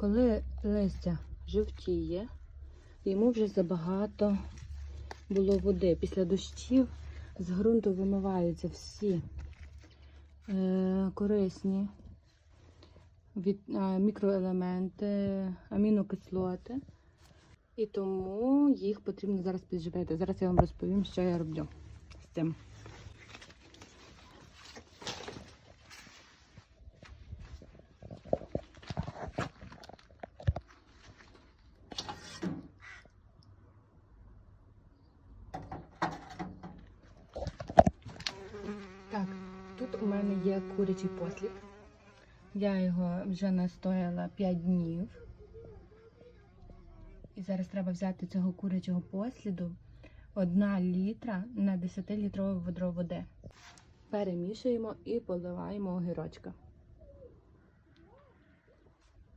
Коли листя жовтіє, йому вже забагато було води. Після дощів з ґрунту вимиваються всі е, корисні від, е, мікроелементи, амінокислоти. І тому їх потрібно зараз підживити. Зараз я вам розповім, що я роблю з цим. Так, тут у мене є курячий послід. Я його вже настояла 5 днів. І зараз треба взяти цього курячого посліду 1 літра на 10-літрове ведро води. Перемішуємо і поливаємо огірочка.